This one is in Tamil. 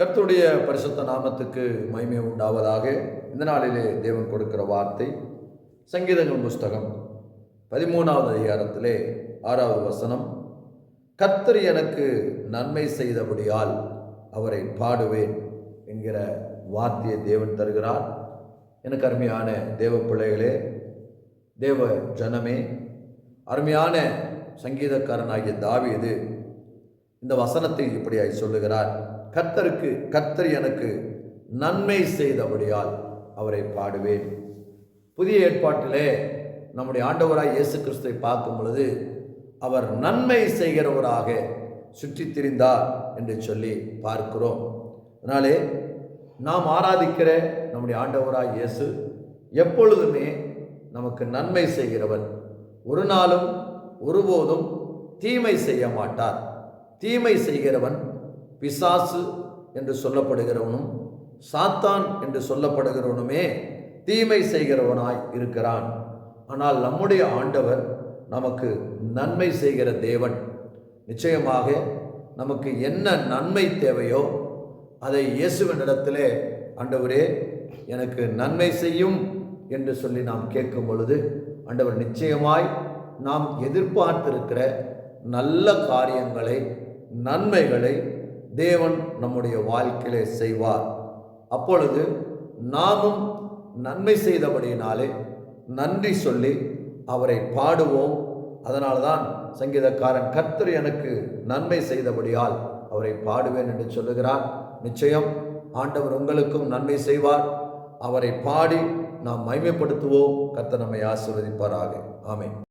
கர்த்துடைய பரிசுத்த நாமத்துக்கு மகிமை உண்டாவதாக. இந்த நாளிலே தேவன் கொடுக்கிற வார்த்தை சங்கீதங்கள் புஸ்தகம் பதிமூணாவது அதிகாரத்திலே ஆறாவது வசனம். கர்த்தர் எனக்கு நன்மை செய்தபடியால் அவரை பாடுவேன் என்கிற வார்த்தையை தேவன் தருகிறார். எனக்கு அருமையான தேவ பிள்ளைகளே தேவ ஜனமே அருமையான சங்கீதக்காரனாகிய தாவீது இந்த வசனத்தை இப்படியாய் சொல்லுகிறார். கர்த்தருக்கு கர்த்தர் எனக்கு நன்மை செய்தபடியால் அவரை பாடுவேன். புதிய ஏற்பாட்டிலே நம்முடைய ஆண்டவராய் இயேசு கிறிஸ்துவை பார்க்கும் பொழுது அவர் நன்மை செய்கிறவராக சுற்றி திரிந்தார் என்று சொல்லி பார்க்கிறோம். அதனாலே நாம் ஆராதிக்கிற நம்முடைய ஆண்டவராய் இயேசு எப்பொழுதுமே நமக்கு நன்மை செய்கிறவர் ஒரு நாளும் ஒருபோதும் தீமை செய்ய மாட்டார். தீமை செய்கிறவன் பிசாசு என்று சொல்லப்படுகிறவனும் சாத்தான் என்று சொல்லப்படுகிறவனுமே தீமை செய்கிறவனாய் இருக்கிறான். ஆனால் நம்முடைய ஆண்டவர் நமக்கு நன்மை செய்கிற தேவன். நிச்சயமாக நமக்கு என்ன நன்மை தேவையோ அதை இயேசுவனிடத்திலே ஆண்டவரே எனக்கு நன்மை செய்யும் என்று சொல்லி நாம் கேட்கும் பொழுது ஆண்டவர் நிச்சயமாய் நாம் எதிர்பார்த்திருக்கிற நல்ல காரியங்களை நன்மைகளை தேவன் நம்முடைய வாழ்க்கையிலே செய்வார். அப்பொழுது நாமும் நன்மை செய்தபடியினாலே நன்றி சொல்லி அவரை பாடுவோம். அதனால்தான் சங்கீதக்காரன் கர்த்தர் எனக்கு நன்மை செய்தபடியால் அவரை பாடுவேன் என்று சொல்லுகிறார். நிச்சயம் ஆண்டவர் உங்களுக்கும் நன்மை செய்வார். அவரை பாடி நாம் மைமைப்படுத்துவோம் கர்த்தர் நம்மை ஆசிர்வதிப்பாராக. ஆமை